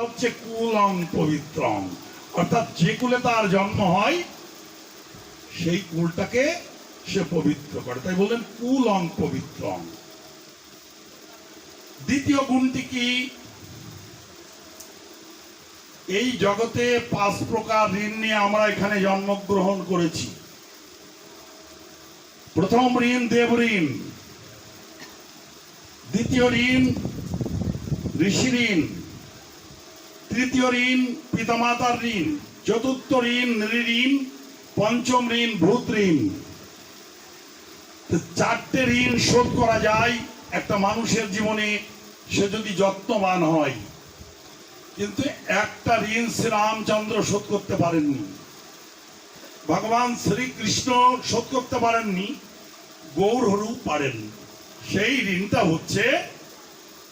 হচ্ছে কুলং পবিত্রং। অর্থাৎ যে কুলে তার জন্ম হয়, সেই কুলটাকে সে পবিত্র করে। তাই বললেন কুলং পবিত্রং। দ্বিতীয় গুণটি কি? এই জগতে পাঁচ প্রকার ঋণ নিয়ে আমরা এখানে জন্মগ্রহণ করেছি। প্রথম ঋণ দেব ঋণ। দ্বিতীয় ঋণ ঋষি ঋণ। তৃতীয় ঋণ পিতামাতার ঋণ, চতুর্থ ঋণ নৃঋণ পঞ্চম ঋণ ভূত ঋণ। চারটে ঋণ শোধ করা যায়, একটা মানুষের জীবনে সে যদি যত্নবান হয়। কিন্তু একটা ঋণ শ্রীরামচন্দ্র শোধ করতে পারেননি। ভগবান শ্রীকৃষ্ণ শোধ করতে পারেননি গৌর পারেন সেই ঋণটা হচ্ছে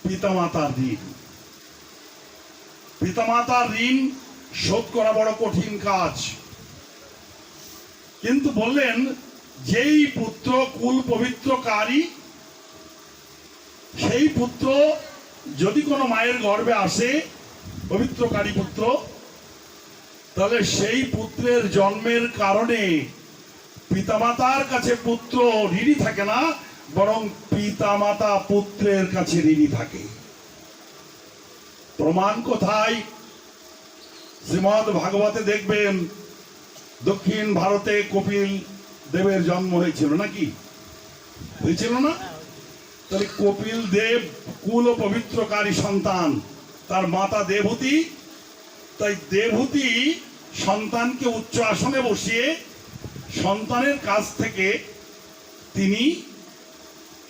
পিতামাতার ঋণ। পিতামাতার ঋণ শোধ করা বড় কঠিন কাজ। কিন্তু বললেন, যেই পুত্র কুল পবিত্রকারী, সেই পুত্র যদি কোনো মায়ের গর্ভে আসে, পবিত্রকারী পুত্র, তাহলে সেই পুত্রের জন্মের কারণে পিতামাতার কাছে পুত্র ঋণী থাকে না, বরং পিতামাতা পুত্রের কাছে ঋণী থাকে। প্রমাণ কোথায়? শ্রীমদ ভাগবতে দেখবেন, দক্ষিণ ভারতে কপিল দেবের জন্ম হয়েছিল নাকি? হয়েছিল না? তাহলে কপিল দেব কুল পবিত্রকারী সন্তান, তার মাতা দেবহূতি। তাই দেবহূতি সন্তানকে উচ্চ আসনে বসিয়ে সন্তানের কাছ থেকে তিনি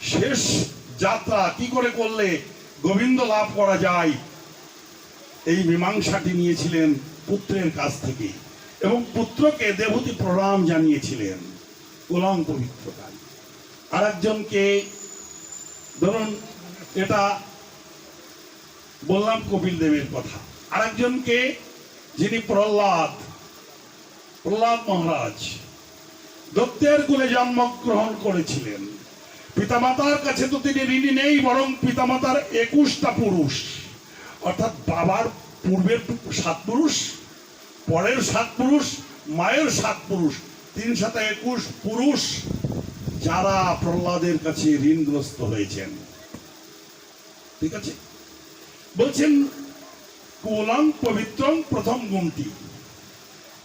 শেষ যাত্রা কি করে করলে? গোবিন্দ লাভ করা যায়? এই মীমাংসাটি নিয়েছিলেন পুত্রের কাছ থেকে এবং পুত্রকে দেবতী প্রণাম জানিয়েছিলেন। গোলাম আর একজনকে ধরুন, এটা বললাম কপিল দেবের কথা। আরেকজনকে যিনি প্রহ্লাদ প্রহ্লাদ মহারাজ, দত্তের কুলে জন্মগ্রহণ করেছিলেন। পিতামাতার কাছে তো তিনি ঋণী নেই, বরং পিতামাতার একুশটা পুরুষ। অর্থাৎ বাবার পূর্বের সাত পুরুষ, পরের সাত পুরুষ, মায়ের সাত পুরুষ, তিন সাথে একুশ পুরুষ যারা প্রহ্লাদের কাছে ঋণগ্রস্ত হয়েছেন। ঠিক আছে? বলছেন, কুলং পবিত্রং প্রথম গুণটি।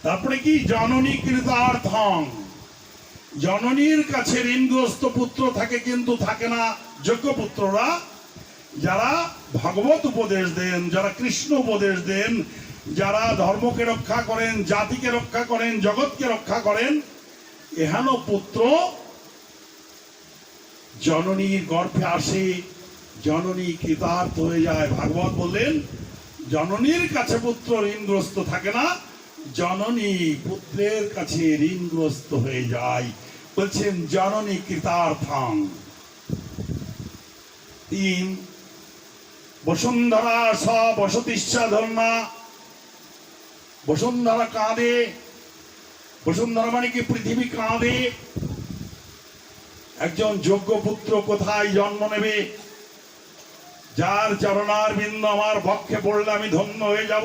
তারপরে কি? জননী কৃতার্থং। জননীর কাছে ঋণগ্রস্ত পুত্র থাকে কিন্তু থাকে না যোগ্য পুত্ররা। যারা ভগবত উপদেশ দেন, যারা কৃষ্ণ উপদেশ দেন, যারা ধর্মকে রক্ষা করেন, জাতিকে রক্ষা করেন, জগৎকে রক্ষা করেন, এহেন পুত্র জননীর গর্ভে আসে, জননী কৃতার্থ হয়ে যায়। ভাগবত বললেন, জননীর কাছে পুত্র ঋণগ্রস্ত থাকে না, জননী পুত্রের কাছে ঋণগ্রস্ত হয়ে যায়। বলছেন, জননী কৃতার্থং। তিন বসুন্ধরা স বসতিষ্ঠা ধর্মা। বসুন্ধরা কাঁদে। বসুন্ধরা মানে কি? পৃথিবী কাঁদে। একজন যোগ্য পুত্র কোথায় জন্ম নেবে? যার চরণার বিন্দু আমার পক্ষে পড়লে আমি ধন্য হয়ে যাব।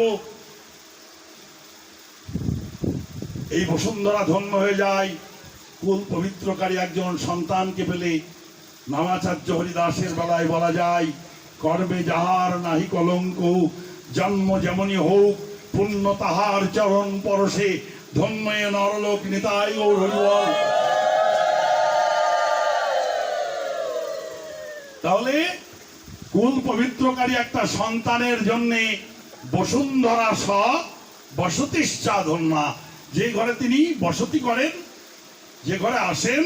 এই বসুন্ধরা ধন্য হয়ে যায়। কুল পবিত্রকারী একজন সন্তানকে পেলে নামাচার্য হরিদাসের বেলায় বলা যায় কর্মে যাহার নাহি কলঙ্ক, জন্ম যেমনই হোক, পুণ্য তাহার চরণ পরশে ধন্য নরলোক নিতাই ও হরিবল তাহলে, কুল পবিত্রকারী একটা সন্তানের জন্য বসুন্ধরা স বসতিশ্চা ধন্যা। যে ঘরে তিনি বসতি করেন, যে ঘরে আসেন,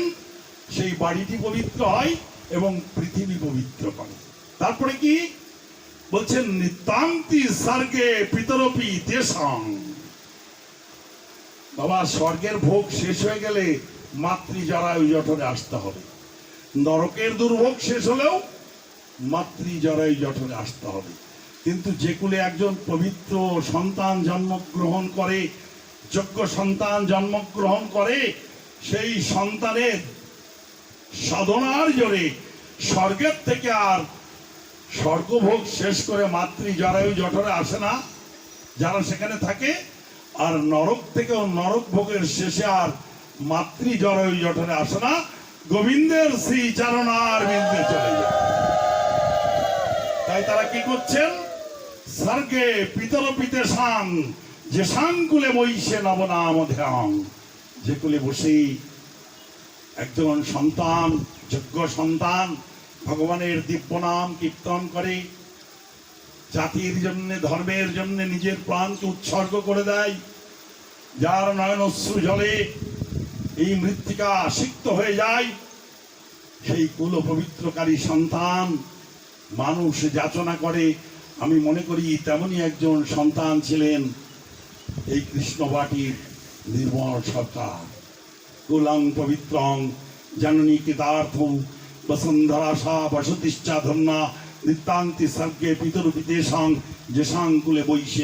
সেই বাড়িটি পবিত্র হয় এবং পৃথিবী পবিত্র করে। তারপরে কি? বলছেন, নিতান্তি স্বর্গে পিতরপি দেশং বাবা, স্বর্গের ভোগ শেষ হয়ে গেলে মাতৃ যারা ওই জঠরে আসতে হবে। নরকের দুর্ভোগ শেষ হলেও মাতৃ জরাই জঠরে আসতে হবে। কিন্তু যে কুলে একজন পবিত্র সন্তান জন্মগ্রহণ করে, যোগ্য সন্তান জন্মগ্রহণ করে, সেই সন্তানের সাধনার জোরে স্বর্গের থেকে আর স্বর্গভোগ শেষ করে মাতৃ জরায়ু জঠরে আসে না, যারা সেখানে থাকে, আর নরক থেকেও নরক ভোগের শেষে আর মাতৃ জরায়ু জঠরে আসে না, গোবিন্দের শ্রী চারণার বিন্দে চলে যায়। তাই তারা কি করছেন? স্বর্গে পিতর পিতে সাং যে সাংকুলে বইছে নবনাম ধ্যান, যে কুলে বসেই একজন সন্তান, যোগ্য সন্তান ভগবানের দিব্য নাম কীর্তন করে, জাতির জন্য, ধর্মের জন্য নিজের প্রাণকে উৎসর্গ করে দেয়। যার নয়ন অশ্রু জলে এই মৃত্তিকা সিক্ত হয়ে যায়, সেই কুল পবিত্রকারী সন্তান মানুষ যাচনা করে। আমি মনে করি তেমনই একজন সন্তান ছিলেন এই কৃষ্ণবাটির নির্মল সরকার। কুলং পবিত্রং, জননী কৃতার্থ বসুন্ধরাশা বসতিশ্চা ধন্যা সর্গে যেসাং কুলে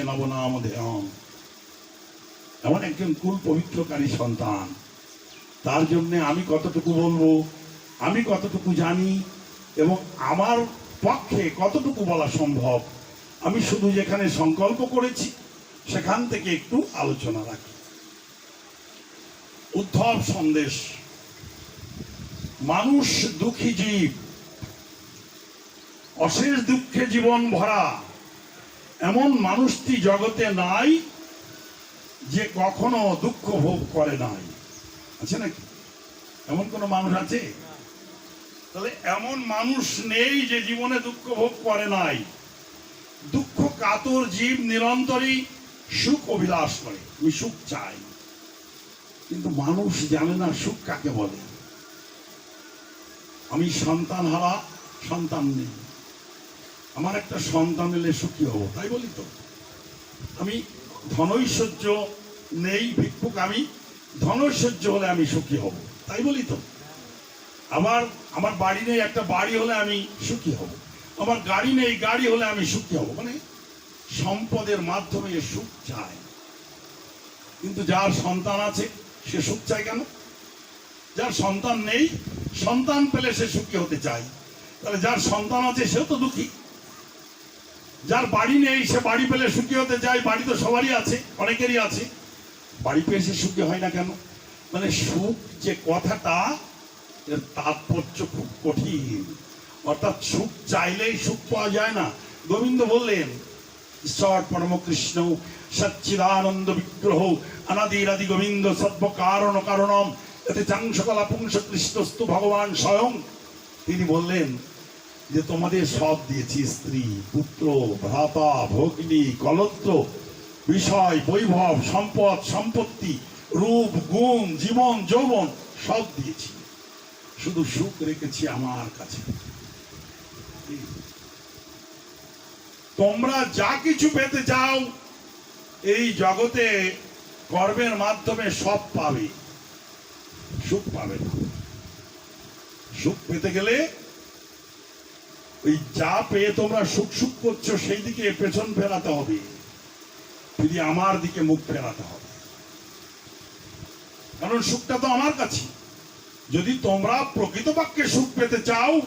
নবনাম এমন একজন কুল পবিত্রকারী সন্তান। তার জন্য আমি কতটুকু বলব, আমি কতটুকু জানি, এবং আমার পক্ষে কতটুকু বলা সম্ভব, আমি শুধু যেখানে সংকল্প করেছি, সেখান থেকে একটু আলোচনা রাখি। উদ্ধব সন্দেশ মানুষ দুঃখী জীব, অশেষ দুঃখে জীবন ভরা, এমন মানুষটি জগতে নাই যে কখনো দুঃখ ভোগ করে নাই। আছে নাকি? এমন কোনো মানুষ আছে? তাহলে এমন মানুষ নেই যে জীবনে দুঃখ ভোগ করে নাই। দুঃখ কাতর জীব নিরন্তরই সুখ অভিলাষ করে, আমি সুখ চাই। কিন্তু মানুষ জানে না সুখ কাকে বলে। আমি সন্তান হারা, সন্তান নেই। আমার একটা সন্তান এলে সুখী হব, তাই বলি তো? আমি ধনৈশ্বর্য নেই ভিক্ষুক, আমি ধনৈশ্বর্য হলে আমি সুখী হব, তাই বলি তো? আমার আমার বাড়ি নেই, একটা বাড়ি হলে আমি সুখী হব। আমার গাড়ি নেই, গাড়ি হলে আমি সুখী হব। মানে সম্পদের মাধ্যমে সুখ চায়। কিন্তু যার সন্তান আছে, সে সুখ চায় কেন? যার সন্তান নেই, সন্তান পেলে সে সুখী হতে চায়। তাহলে যার সন্তান আছে, সেও তো দুঃখী। যার বাড়ি নেই, সে বাড়ি পেলে সুখী হতে চায়, বাড়ি তো সবারই আছে, অনেকেরই আছে। বাড়ি পেয়ে সে সুখী হয় না কেন? মানে সুখ যে কথাটা, এর তাৎপর্য খুব কঠিন। অর্থাৎ সুখ চাইলেই সুখ পাওয়া যায় না। গোবিন্দ বললেন, ঈশ্বর পরম কৃষ্ণ সচ্চিদানন্দ বিগ্রহ, অনাদিরাদি গোবিন্দ সর্ব কারণ কারণম এতে চাংসকলা ভগবান স্বয়ং। তিনি বললেন যে, তোমাদের সব দিয়েছি স্ত্রী, পুত্র, ভ্রাতা, ভগ্নী, কলত্র, বিষয়, বৈভব, সম্পদ, সম্পত্তি, রূপ, গুণ, জীবন, যৌবন, সব দিয়েছি। শুধু সুখ রেখেছি আমার কাছে। তোমরা যা কিছু পেতে চাও, এই জগতে কর্মের মাধ্যমে সব পাবে। সুখ পাবে না। সুখ পেতে গেলে ওই যা পেয়ে তোমরা সুখ সুখ করছ, সেই দিকে পেছন ফেরাতে হবে। যদি আমার দিকে মুখ ফেরাতে হবে। কারণ সুখটা তো আমার কাছে। যদি তোমরা প্রকৃত বাক্যে সুখ পেতে চাও,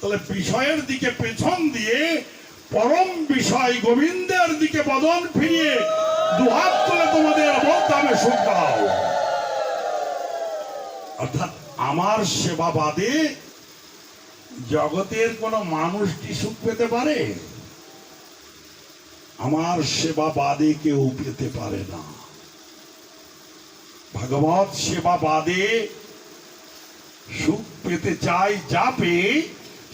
তাহলে বিষয়ের দিকে পেছন দিয়ে, পরম বিষয় গোবিন্দের দিকে বদন ফিরিয়ে দুহাত তুলে তোমাদের বলতে সুখ দাও। অর্থাৎ আমার সেবা বাদে জগতের কোন মানুষ কি সুখ পেতে পারে? আমার সেবা বাদে কেউ পেতে পারে না। ভগবত সেবা বাদে সুখ পেতে চাই যা পেয়ে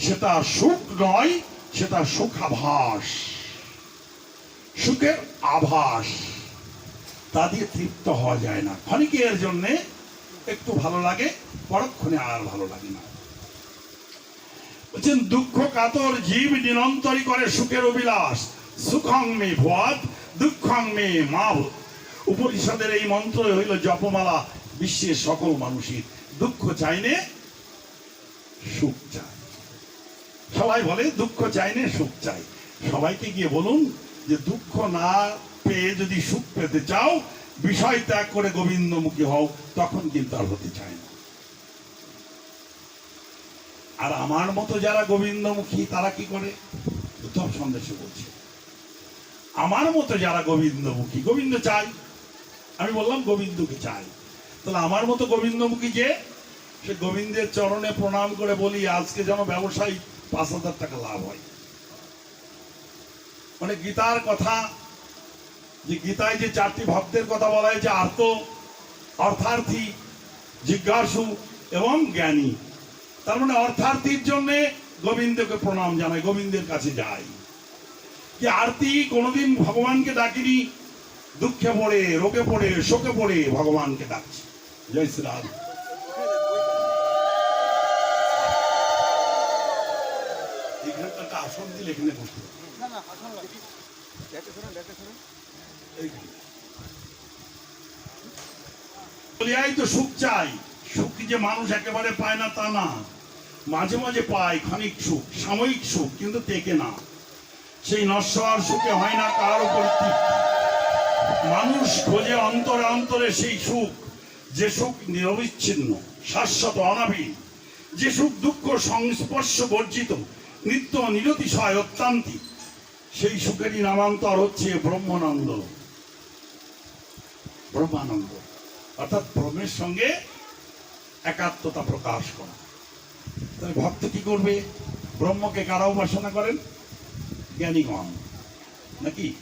সেটা সুখ নয় সেটা সুখাভাস। সুখের আভাস, তা দিয়ে তৃপ্ত হওয়া যায় না। ক্ষণিকের জন্যে একটু ভালো লাগে, পরক্ষণে আর ভালো লাগে না। বলছেন, দুঃখ কাতর জীব নিরন্তরই করে সুখের অভিলাষ। সুখং মে ভুয়াদ দুঃখং মে মাভ। উপনিষদের এই মন্ত্র হইল জপমালা, বিশ্বের সকল মানুষের। দুঃখ চাইনে সুখ চায়। সবাই বলে, দুঃখ চাইনে সুখ চাই সবাইকে গিয়ে বলুন যে, দুঃখ না পেয়ে যদি সুখ পেতে চাও বিষয় ত্যাগ করে গোবিন্দমুখী হও, তখন কিন্তু আর হতে চায় না। আর আমার মতো যারা গোবিন্দমুখী, তারা কি করে? সব সন্দেশে বলছে, আমার মতো যারা গোবিন্দমুখী, গোবিন্দ চাই। আমি বললাম, গোবিন্দকে চাই। তাহলে আমার মতো গোবিন্দমুখী যে, সে গোবিন্দের চরণে প্রণাম করে বলি, আজকে যেন ব্যবসায়ী পাঁচ হাজার টাকা লাভ হয়। মানে গীতার কথা যে গীতায় যে চারটি ভক্তের কথা বলা হয়েছে, আর্ত, অর্থার্থী, জিজ্ঞাসু এবং জ্ঞানী। তার মানে অর্থার্থীর জন্য গোবিন্দকে প্রণাম জানায় গোবিন্দের কাছে যায় যে আরতি কোনোদিন ভগবানকে ডাকিনি? দুঃখে পড়ে, রোগে পড়ে, শোকে পড়ে ভগবানকে ডাকছে। জয় শ্রীরাম আসন দিলে এখানে বসতে তো সুখ চাই। সুখ যে মানুষ একেবারে পায় না তা না। মাঝে মাঝে পায় সুখ, সাময়িক সুখ, কিন্তু না। সেই সুখে হয় না কারও পরিতৃপ্তি মানুষ খোঁজে অন্তরে অন্তরে সেই সুখ, যে সুখ নিরবিচ্ছিন্ন, শাশ্বত, অনাবিল। যে সুখ দুঃখ সংস্পর্শ বর্জিত, নিত্য নিরতিশয়, অত্যান্তিক। সেই সুখেরই নামান্তর হচ্ছে ব্রহ্মানন্দ। ব্রহ্মানন্দ অর্থাৎ ব্রহ্মের সঙ্গে একাত্মতা প্রকাশ করা। তাহলে ভক্ত কি করবে? ব্রহ্মকে কারা উপাসনা করেন? জ্ঞানীগণ। নাকি?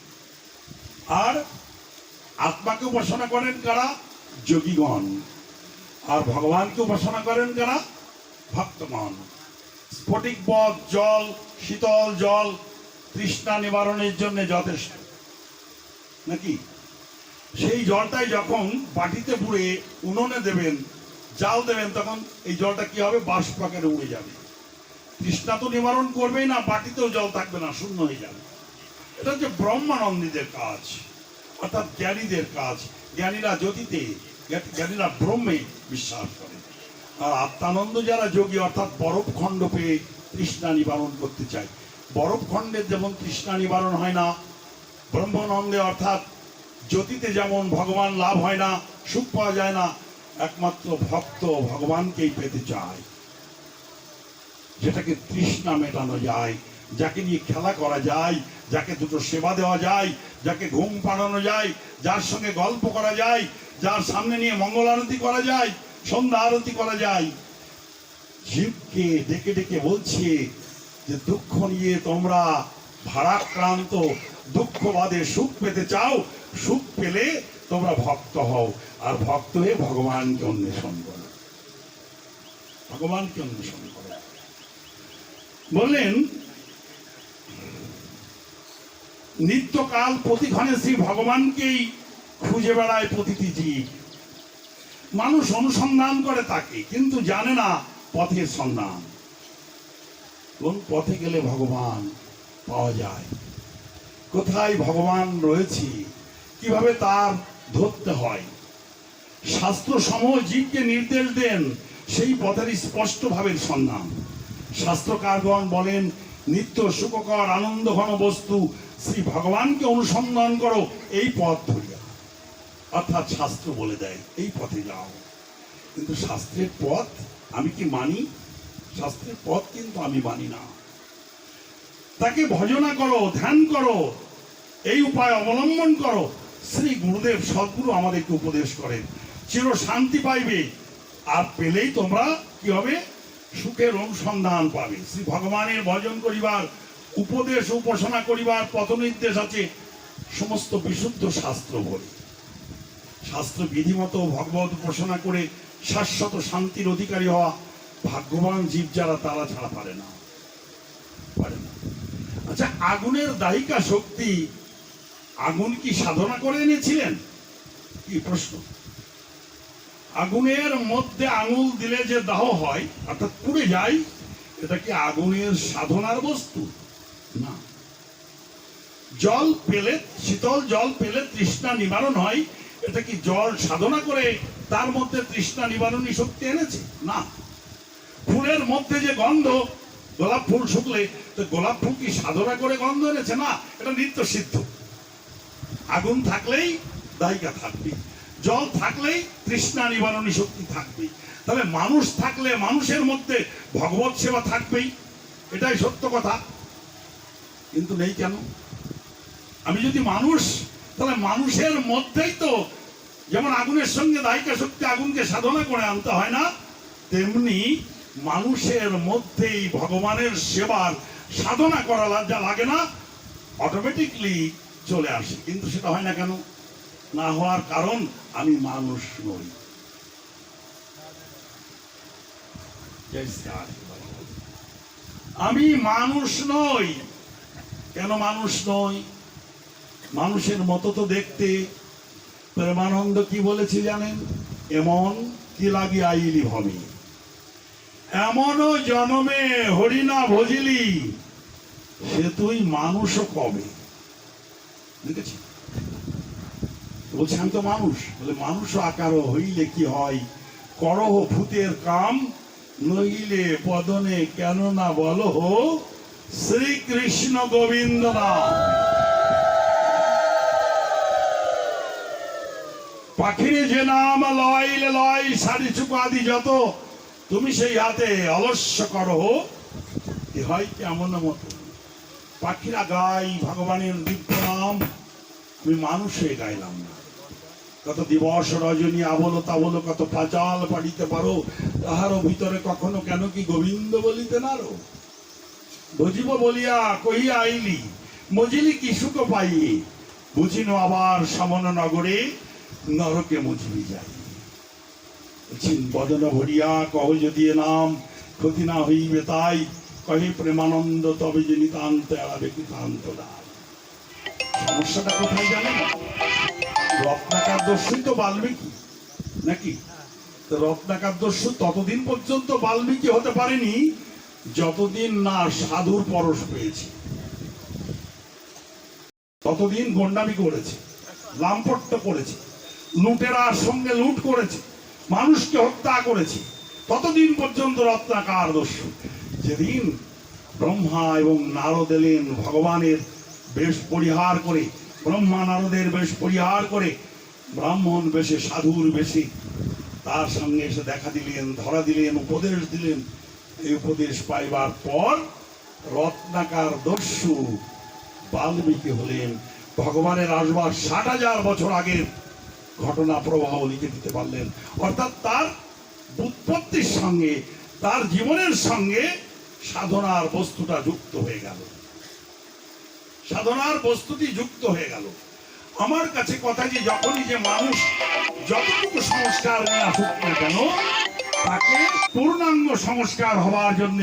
আর আত্মাকে উপাসনা করেন কারা? যোগীগণ। আর ভগবানকে উপাসনা করেন কারা? ভক্তগণ। স্ফটিক পথ জল, শীতল জল, তৃষ্ণা নিবারণের জন্য যথেষ্ট। নাকি? সেই জলটাই যখন বাটিতে পুড়ে উনুনে দেবেন, জাল দেবেন, তখন এই জলটা কি হবে? বাষ্প আকারে উড়ে যাবে। তৃষ্ণা তো নিবারণ করবেই না, বাটিতেও জল থাকবে না, শূন্য হয়ে যাবে। এটা হচ্ছে ব্রহ্মানন্দীদের কাজ, অর্থাৎ জ্ঞানীদের কাজ। জ্ঞানীরা জ্যোতিতে, জ্ঞানীরা ব্রহ্মে বিশ্বাস করে। আর আত্মানন্দ যারা যোগী, অর্থাৎ বরফ খণ্ড পেয়ে তৃষ্ণা নিবারণ করতে চায়। বরফ খণ্ডের যেমন তৃষ্ণা নিবারণ হয় না, ব্রহ্মানন্দে অর্থাৎ জ্যোতিতে যেমন ভগবান লাভ হয় না, সুখ পাওয়া যায় না, একমাত্র ভক্ত ভগবানকেই পেতে চায়। যেটাকে তৃষ্ণা মেটানো যায়, যাকে নিয়ে খেলা করা যায়, যাকে দুটো সেবা দেওয়া যায়, যাকে ঘুম পাড়ানো যায়, যার সঙ্গে গল্প করা যায়, যার সামনে নিয়ে মঙ্গল আরতি করা যায়, সন্ধ্যা আরতি করা যায়। জীবকে ডেকে ডেকে বলছে যে, দুঃখ নিয়ে তোমরা ভারাক্রান্ত, দুঃখবাদে সুখ পেতে চাও সুখ পেলে তোমরা ভক্ত হও, আর ভক্ত হয়ে ভগবানকে অন্বেষণ করো। ভগবানকে অন্বেষণ করো। বললেন, নিত্যকাল প্রতিক্ষণে শ্রী ভগবানকেই খুঁজে বেড়ায় প্রতিটি জীব। মানুষ অনুসন্ধান করে তাকে, কিন্তু জানে না পথের সন্ধান। কোন পথে গেলে ভগবান পাওয়া যায়। কোথায় ভগবান রয়েছে? কীভাবে তার ধরতে হয়? শাস্ত্র সমূহ জীবকে নির্দেশ দেন, সেই পথের স্পষ্ট ভাবের সন্ধান। শাস্ত্রকারগণ বলেন, নিত্য সুখকর আনন্দ ঘন বস্তু শ্রী ভগবানকে অনুসন্ধান করো, এই পথ ধরিয়া। অর্থাৎ শাস্ত্র বলে দেয়, এই পথে যাও। কিন্তু শাস্ত্রের পথ আমি কি মানি? শাস্ত্রের পথ কিন্তু আমি মানি না। তাকে ভজনা করো, ধ্যান করো, এই উপায় অবলম্বন করো। শ্রী গুরুদেব সদ্গুরু আমাদেরকে উপদেশ করেন। চির শান্তি পাইবে, আর পেলেই তোমরা কি হবে? সুখের অনুসন্ধান পাবে। শ্রী ভগবানের ভজন করিবার, উপদেশ উপাসনা করিবার পথ নির্দেশ আছে সমস্ত বিশুদ্ধ শাস্ত্র বলে। শাস্ত্র বিধিমতো ভগবত উপাসনা করে শাশ্বত শান্তির অধিকারী হওয়া ভাগ্যবান জীব যারা, তারা ছাড়া পারে না। পারে না। আচ্ছা আগুনের দায়িকা শক্তি আগুন কি সাধনা করে এনেছিলেন? কি প্রশ্ন? আগুনের মধ্যে আঙুল দিলে যে দাহ হয়, অর্থাৎ পুড়ে যায়, এটা কি আগুনের সাধনার বস্তু? না। জল পেলে, শীতল জল পেলে তৃষ্ণা নিবারণ হয়, এটা কি জল সাধনা করে তার মধ্যে তৃষ্ণা নিবারণী শক্তি এনেছে? না। ফুলের মধ্যে যে গন্ধ, গোলাপ ফুল শুকলে, তো গোলাপ ফুল কি সাধনা করে গন্ধ এনেছে? না, এটা নিত্য সিদ্ধ। আগুন থাকলেই দায়িকা থাকবে। জল থাকলেই তৃষ্ণা নিবারণী শক্তি থাকবে। তাহলে মানুষ থাকলে মানুষের মধ্যে ভগবত সেবা থাকবেই। এটাই সত্য কথা। কিন্তু নেই কেন? আমি যদি মানুষ, তাহলে মানুষের মধ্যেই তো যেমন আগুনের সঙ্গে দায়িকা শক্তি আগুনকে সাধনা করে আনতে হয় না, তেমনি মানুষের মধ্যেই ভগবানের সেবার সাধনা করা লাগে না অটোমেটিকলি চলে আসে। কিন্তু সেটা হয় না কেন? না হওয়ার কারণ আমি মানুষ নই। আমি মানুষ নই। কেন মানুষ নই? মানুষের মতো তো দেখতে। প্রেমানন্দ কি বলেছে জানেন? এমন কি লাগি আইলি ভবে এমনও জনমে হরিণা ভজিলি। সে তুই মানুষও কবে? দেখেছি? আমি তো মানুষ। বলে, মানুষ আকার হইলে কি হয়? করহ ভূতের কাম, নইলে পদনে কেন না শ্রীকৃষ্ণ গোবিন্দ পাখিরে যে নাম লয় লয়, সারি চুপ আদি যত, তুমি সেই হাতে অলস্য করো এ হয় কেমন মতো? পাখিরা গাই, ভগবানের দিব্য নাম আমি মানুষ হয়ে গাইলাম না। কত দিবস রজনী আবল তাবল, কত পাচাল পাড়িতে পারো, তাহারও ভিতরে কখনো কেন কি গোবিন্দ বলিতে নারো? বুঝিব বলিয়া কহিয়া আইলি, মজিলি কি সুখ পাই? বুঝিন আবার সমন নগরে নরকে মুঝবি যাই। বদন ভরিয়া, কহ যদি নাম ক্ষতি না হইবে তাই কহে প্রেমানন্দ তবে যে নিতান্ত এড়াবে কৃতান্ত দায় সমস্যাটা কোথায় জানেন রত্নাকার দস্যুই তো বাল্মীকি, নাকি? রত্নাকার দস্যু ততদিন পর্যন্ত বাল্মীকি হতে পারেনি, যতদিন না সাধুর পরশ পেয়েছে। ততদিন গন্ডামি করেছে, লাম্পট্য করেছে, লুটেরার সঙ্গে লুট করেছে, মানুষকে হত্যা করেছে। ততদিন পর্যন্ত রত্নাকার দস্যু। যেদিন ব্রহ্মা এবং নারদ এলেন ভগবানের বেশ পরিহার করে, ব্রহ্মা নারদের বেশ পরিহার করে, ব্রাহ্মণ বেশে সাধুর বেশে তার সঙ্গে এসে দেখা দিলেন, ধরা দিলেন, উপদেশ দিলেন। এই উপদেশ পাইবার পর রত্নাকার দস্যু বাল্মীকি হলেন। ভগবানের আসবার ষাট হাজার বছর আগের ঘটনা প্রবাহ লিখে দিতে পারলেন। অর্থাৎ তার উৎপত্তির সঙ্গে, তার জীবনের সঙ্গে সাধনার বস্তুটা যুক্ত হয়ে গেল। সাধনার বস্তুটি যুক্ত হয়ে গেল। আমার কাছে কথা যে যখনই যে মানুষ যতটুকু সংস্কার নিয়ে আসুক না কেন, তাকে পূর্ণাঙ্গ সংস্কার হওয়ার জন্য